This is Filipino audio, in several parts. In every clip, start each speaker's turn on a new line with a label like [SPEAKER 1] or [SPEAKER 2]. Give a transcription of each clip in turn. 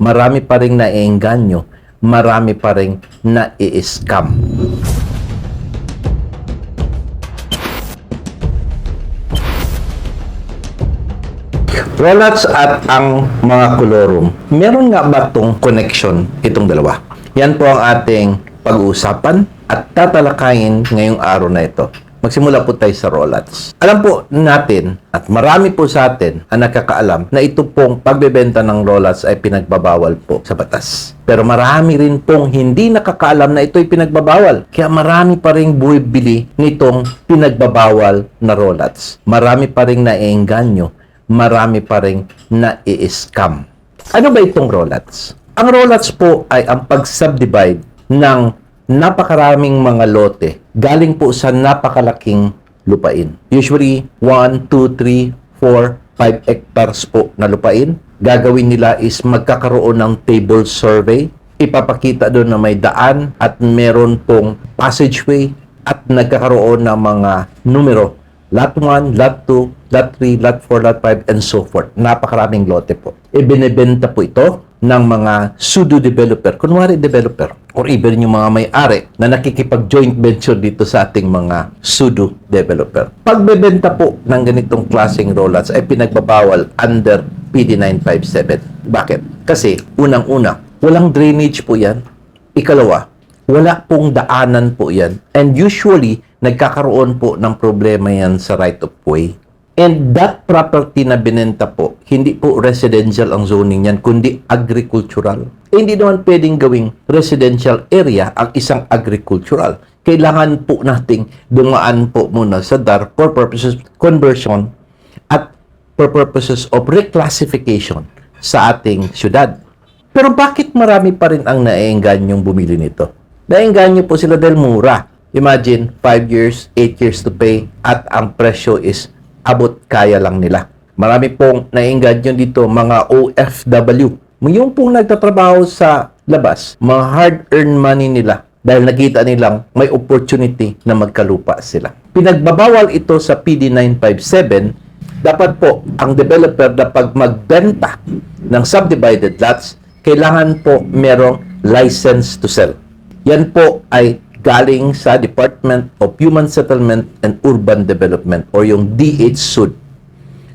[SPEAKER 1] marami pa rin naiengganyo, marami pa rin na-scam. Rolex at ang mga kolorum, meron nga ba itong connection itong dalawa? Yan po ang ating pag-uusapan at tatalakayin ngayong araw na ito. Magsimula po tayo sa Rolex. Alam po natin at marami po sa atin ang nakakaalam na ito pong pagbebenta ng Rolex ay pinagbabawal po sa batas. Pero marami rin pong hindi nakakaalam na ito'y pinagbabawal. Kaya marami pa rin buwibili nitong pinagbabawal na Rolex. Marami pa rin naiengganyo marami pa rin na-i-scam. Ano ba itong Rolex? Ang Rolex po ay ang pag-subdivide ng napakaraming mga lote galing po sa napakalaking lupain. Usually, 1, 2, 3, 4, 5 hectares po na lupain. Gagawin nila is magkakaroon ng table survey. Ipapakita doon na may daan at meron pong passageway at nagkakaroon ng mga numero lot 1, lot 2, lot 3, lot 4, lot 5, and so forth. Napakaraming lote po. Ibinebenta po ito ng mga pseudo-developer, kunwari developer, or even yung mga may-ari na nakikipag-joint venture dito sa ating mga pseudo-developer. Pagbebenta po ng ganitong klaseng rollouts ay pinagbabawal under PD 957. Bakit? Kasi, unang-una, walang drainage po yan. Ikalawa, wala pong daanan po yan. And usually, nagkakaroon po ng problema yan sa right of way. And that property na binenta po, hindi po residential ang zoning yan, kundi agricultural. Eh, hindi naman pwedeng gawing residential area ang isang agricultural. Kailangan po nating dumaan po muna sa DAR for purposes of conversion at for purposes of reclassification sa ating syudad. Pero bakit marami pa rin ang naengganyong bumili nito? Naengganyo po sila dahil mura. Imagine, 5 years, 8 years to pay at ang presyo is abot kaya lang nila. Marami pong naengganyo dito mga OFW. Yung pong nagtatrabaho sa labas, mga hard-earned money nila dahil nakita nilang may opportunity na magkalupa sila. Pinagbabawal ito sa PD 957 dapat po ang developer na pag magbenta ng subdivided lots, kailangan po merong license to sell. Yan po ay galing sa Department of Human Settlement and Urban Development or yung DHSUD.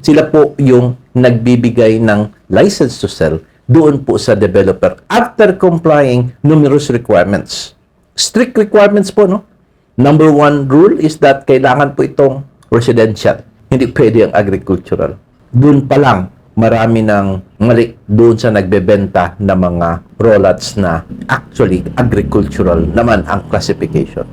[SPEAKER 1] Sila po yung nagbibigay ng license to sell doon po sa developer after complying numerous requirements. Strict requirements po, no? Number one rule is that kailangan po itong residential. Hindi pwede ang agricultural. Doon pa lang, marami ng mali doon sa nagbebenta ng mga rollouts na actually agricultural naman ang classification.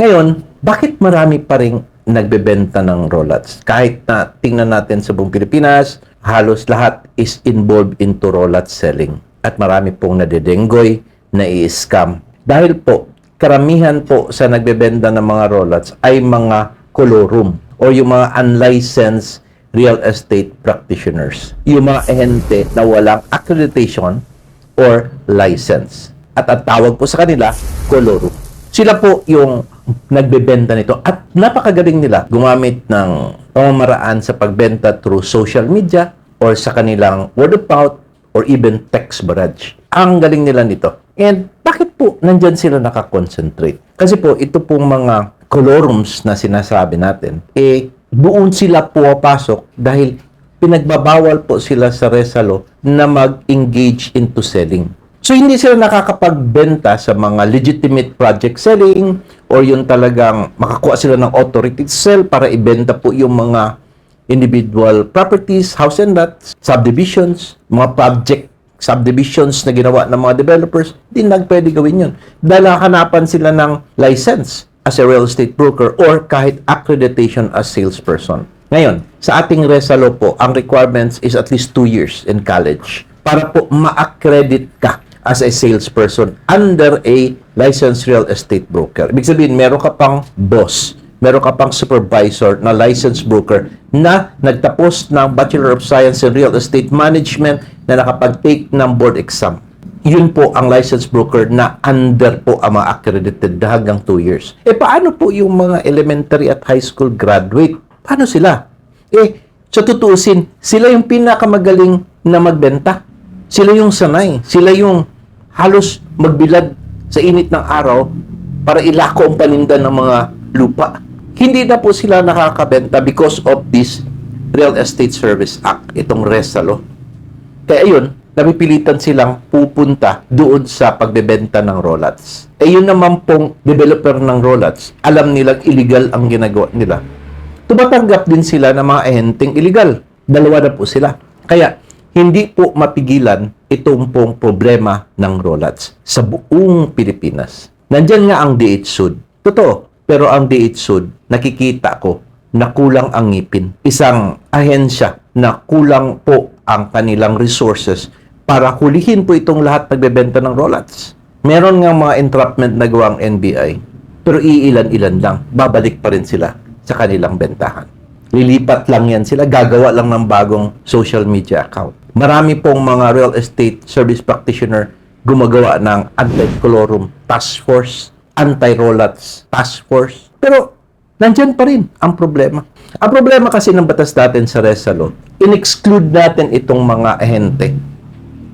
[SPEAKER 1] Ngayon, bakit marami pa rin nagbebenta ng rollouts? Kahit na tingnan natin sa buong Pilipinas, halos lahat is involved into rollout selling. At marami pong nadedenggoy, na i-scam. Dahil po, karamihan po sa nagbebenta ng mga rollouts ay mga colorum o yung mga unlicensed real estate practitioners. Yung mga ehente na walang accreditation or license. At ang tawag po sa kanila, kolorum. Sila po yung nagbebenta nito at napakagaling nila gumamit ng pamamaraan sa pagbenta through social media or sa kanilang word of mouth or even text barrage. Ang galing nila nito. And bakit po nandyan sila nakakonsentrate? Kasi po ito pong mga colorums na sinasabi natin, eh doon sila pumapasok dahil pinagbabawal po sila sa Resalo na mag-engage into selling. So, hindi sila nakakapagbenta sa mga legitimate project selling or yung talagang makakuha sila ng authority to sell para ibenta po yung mga individual properties, house and lots, subdivisions, mga project subdivisions na ginawa ng mga developers, hindi nagpwede gawin yun. Dahil hanapan sila ng license as a real estate broker or kahit accreditation as salesperson. Ngayon, sa ating Resalo po, ang requirements is at least 2 years in college para po ma-accredit ka as a salesperson under a licensed real estate broker. Ibig sabihin, meron ka pang boss, meron ka pang supervisor na licensed broker na nagtapos ng Bachelor of Science in Real Estate Management na nakapag-take ng board exam yun po ang licensed broker na under po ang mga accredited na hanggang 2 years. Eh, paano po yung mga elementary at high school graduate? Paano sila? Eh, sa tutuusin, sila yung pinakamagaling na magbenta. Sila yung sanay. Sila yung halos magbilad sa init ng araw para ilako ang paninda ng mga lupa. Hindi na po sila nakakabenta because of this Real Estate Service Act, itong RESALO. Kaya yun, napipilitan silang pupunta doon sa pagbebenta ng rolats. Eh yun naman pong developer ng rolats, alam nilang illegal ang ginagawa nila. Tumatanggap din sila ng mga ahenteng illegal. Dalawa na po sila. Kaya hindi po mapigilan itong pong problema ng rolats sa buong Pilipinas. Nandyan nga ang DH Totoo. Pero ang DH nakikita ko na kulang ang ngipin. Isang ahensya na kulang po ang kanilang resources para hulihin po itong lahat nagbebenta ng rolats. Meron nga mga entrapment na gawa ang NBI, pero iilan-ilan lang. Babalik pa rin sila sa kanilang bentahan. Lilipat lang yan sila, gagawa lang ng bagong social media account. Marami pong mga real estate service practitioner gumagawa ng anti-colorum task force, anti-rolats task force. Pero nandyan pa rin ang problema. Ang problema kasi ng batas natin sa Resalo, in-exclude natin itong mga ahente.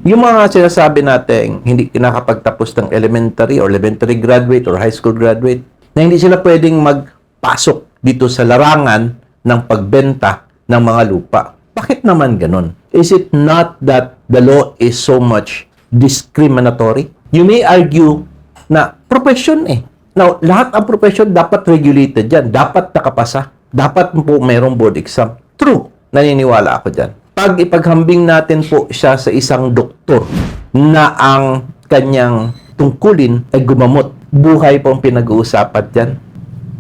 [SPEAKER 1] Yung mga sinasabi natin hindi nakapagtapos ng elementary or elementary graduate or high school graduate, na hindi sila pwedeng magpasok dito sa larangan ng pagbenta ng mga lupa. Bakit naman ganun? Is it not that the law is so much discriminatory? You may argue na profession eh. Now, lahat ang profession dapat regulated yan. Dapat nakapasa. Dapat po mayroong board exam. True. Naniniwala ako dyan. Pag ipaghambing natin po siya sa isang doktor na ang kanyang tungkulin ay gumamot, buhay po ang pinag-uusapan dyan.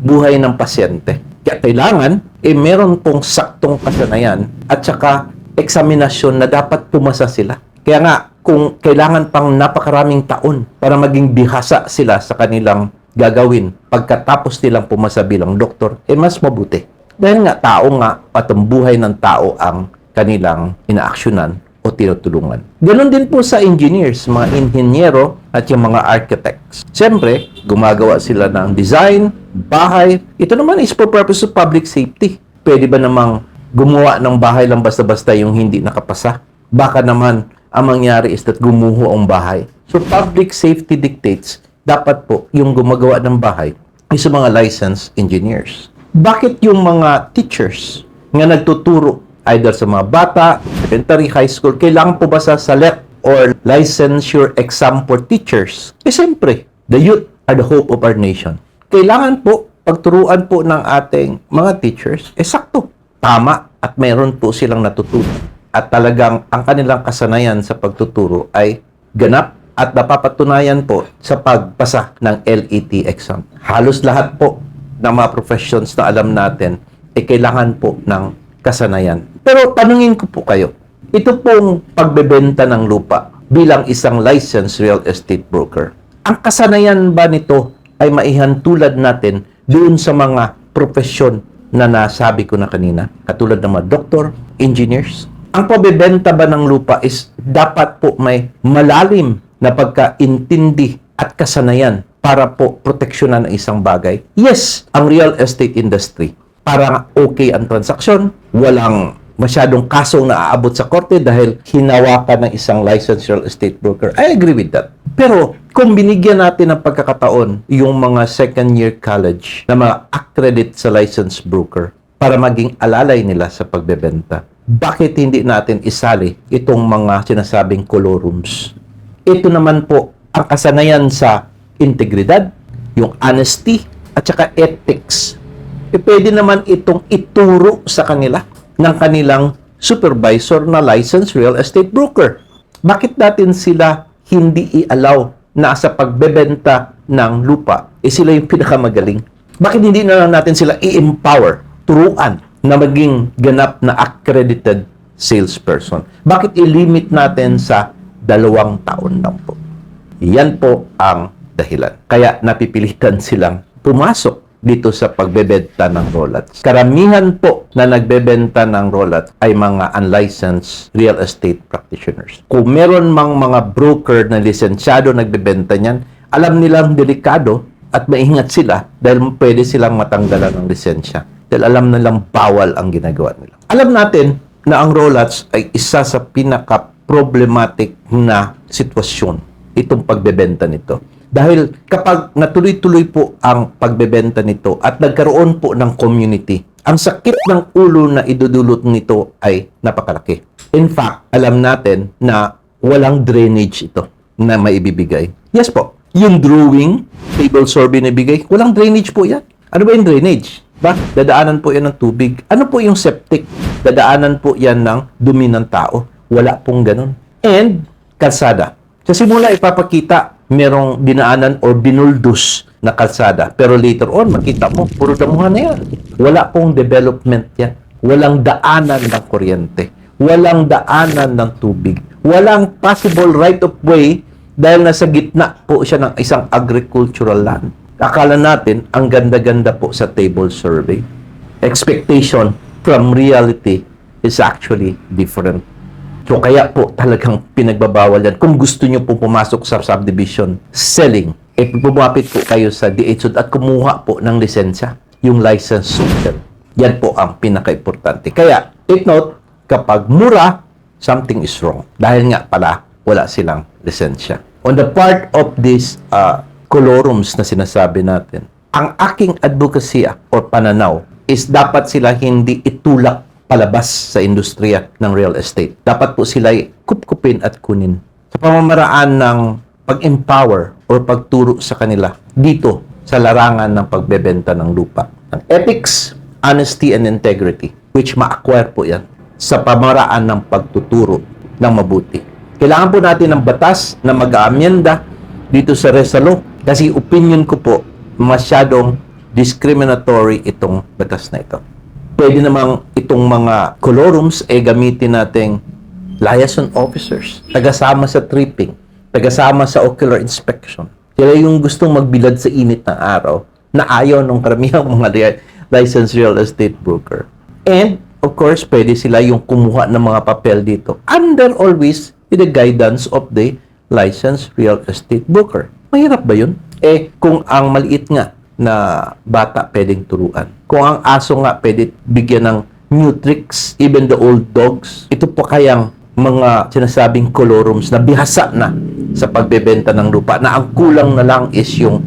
[SPEAKER 1] Buhay ng pasyente. Kaya kailangan, eh meron pong saktong kasanayan at saka eksaminasyon na dapat pumasa sila. Kaya nga, kung kailangan pang napakaraming taon para maging bihasa sila sa kanilang gagawin pagkatapos nilang pumasa bilang doktor, eh mas mabuti. Dahil nga tao nga, patong ng tao ang kanilang inaaksyonan o tinutulungan. Ganon din po sa engineers, mga inhinyero at yung mga architects. Siyempre, gumagawa sila ng design, bahay. Ito naman is for purpose of public safety. Pwede ba namang gumawa ng bahay lang basta-basta yung hindi nakapasa? Baka naman ang mangyari is that gumuho ang bahay. So public safety dictates, dapat po yung gumagawa ng bahay is mga licensed engineers. Bakit yung mga teachers nga nagtuturo either sa mga bata, elementary, high school, kailangan po ba sa SALEC or licensure exam for teachers? Eh siyempre, the youth are the hope of our nation. Kailangan po pagturuan po ng ating mga teachers, eh sakto, tama at meron po silang natutunan. At talagang ang kanilang kasanayan sa pagtuturo ay ganap at napapatunayan po sa pagpasa ng LET exam. Halos lahat po ng mga professions na alam natin ay kailangan po ng kasanayan. Pero tanungin ko po kayo, ito pong pagbebenta ng lupa bilang isang licensed real estate broker, ang kasanayan ba nito ay maihantulad natin doon sa mga profesyon na nasabi ko na kanina, katulad ng mga doktor, engineers? Ang pagbebenta ba ng lupa is dapat po may malalim na pagkaintindi at kasanayan para po proteksyonan ang isang bagay. Yes, ang real estate industry, para okay ang transaksyon, walang masyadong kasong naaabot sa korte dahil hinawakan ng isang licensed real estate broker. I agree with that. Pero kung binigyan natin ng pagkakataon yung mga second year college na mga accredit sa licensed broker para maging alalay nila sa pagbebenta, bakit hindi natin isali itong mga sinasabing colorums? Ito naman po ang kasanayan sa integridad, yung honesty, at saka ethics. E pwede naman itong ituro sa kanila ng kanilang supervisor na licensed real estate broker. Bakit natin sila hindi i-allow na sa pagbebenta ng lupa, eh sila yung pinakamagaling? Bakit hindi na lang natin sila i-empower, turuan na maging ganap na accredited salesperson? Bakit i-limit natin sa dalawang taon lang po? Yan po ang dahilan. Kaya napipilitan silang pumasok dito sa pagbebenta ng rolats. Karamihan po na nagbebenta ng rolats ay mga unlicensed real estate practitioners. Kung meron mang mga broker na lisensyado nagbebenta niyan, alam nilang delikado at maingat sila dahil pwede silang matanggalan ng lisensya. Dahil alam nilang bawal ang ginagawa nila. Alam natin na ang rolats ay isa sa pinaka problematic na sitwasyon itong pagbebenta nito. Dahil kapag natuloy-tuloy po ang pagbebenta nito at nagkaroon po ng community, ang sakit ng ulo na idudulot nito ay napakalaki. In fact, alam natin na walang drainage ito na maibibigay. Yes po, yung drawing, table survey na bigay, walang drainage po yan. Ano ba yung drainage? Ba? Dadaanan po yan ng tubig. Ano po yung septic? Dadaanan po yan ng dumi ng tao. Wala pong ganun. And, kalsada. Sa simula, ipapakita merong dinaanan or binuldos na kalsada. Pero later on, makita mo, puro damuhan na yan. Wala pong development yan. Walang daanan ng kuryente. Walang daanan ng tubig. Walang possible right of way dahil nasa gitna po siya ng isang agricultural land. Akala natin, ang ganda-ganda po sa table survey. Expectation from reality is actually different. So kaya po talagang pinagbabawal yan. Kung gusto nyo po pumasok sa subdivision selling, eh bumapit po kayo sa DHUD at kumuha po ng lisensya, yung license sell. Yan po ang pinaka-importante. Kaya, take note, kapag mura, something is wrong. Dahil nga pala, wala silang lisensya. On the part of this uh, colorums na sinasabi natin, ang aking advocacy or pananaw is dapat sila hindi itulak palabas sa industriya ng real estate. Dapat po sila kupkupin at kunin sa pamamaraan ng pag-empower or pagturo sa kanila dito sa larangan ng pagbebenta ng lupa. Ang ethics, honesty, and integrity, which ma-acquire po yan sa pamaraan ng pagtuturo ng mabuti. Kailangan po natin ng batas na mag-aamyenda dito sa Resalo kasi opinion ko po masyadong discriminatory itong batas na ito. Pwede namang itong mga colorums ay gamitin nating liaison officers, tagasama sa tripping, tagasama sa ocular inspection. Sila yung gustong magbilad sa init ng araw na ayaw ng karamihang mga li- licensed real estate broker. And, of course, pwede sila yung kumuha ng mga papel dito under always with the guidance of the licensed real estate broker. Mahirap ba yun? Eh, kung ang maliit nga na bata pwedeng turuan. Kung ang aso nga pwede bigyan ng new tricks, even the old dogs, ito po kayang mga sinasabing colorums na bihasa na sa pagbebenta ng lupa na ang kulang na lang is yung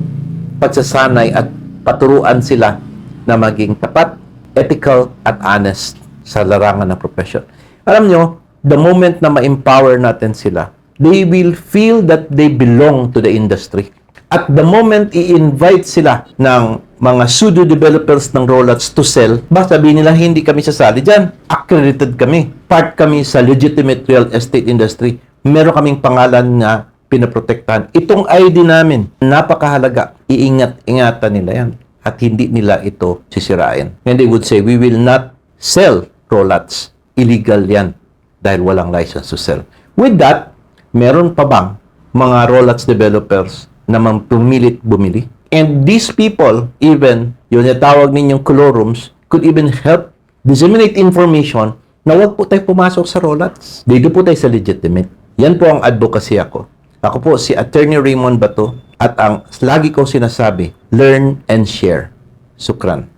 [SPEAKER 1] pagsasanay at paturuan sila na maging tapat, ethical, at honest sa larangan ng profession. Alam nyo, the moment na ma-empower natin sila, they will feel that they belong to the industry. At the moment i-invite sila ng mga pseudo developers ng rollouts to sell, basta sabihin nila hindi kami sasali dyan. Accredited kami. Part kami sa legitimate real estate industry. Meron kaming pangalan na pinaprotektahan. Itong ID namin, napakahalaga. Iingat-ingatan nila yan. At hindi nila ito sisirain. And they would say, we will not sell rollouts. Illegal yan dahil walang license to sell. With that, meron pa bang mga rollouts developers na mang pumilit bumili? And these people, even yung natawag ninyong colorums, could even help disseminate information na wag po tayo pumasok sa rollouts. Dito po tayo sa legitimate. Yan po ang advocacy ako. Ako po si Attorney Raymond Bato at ang lagi kong sinasabi, learn and share. Sukran.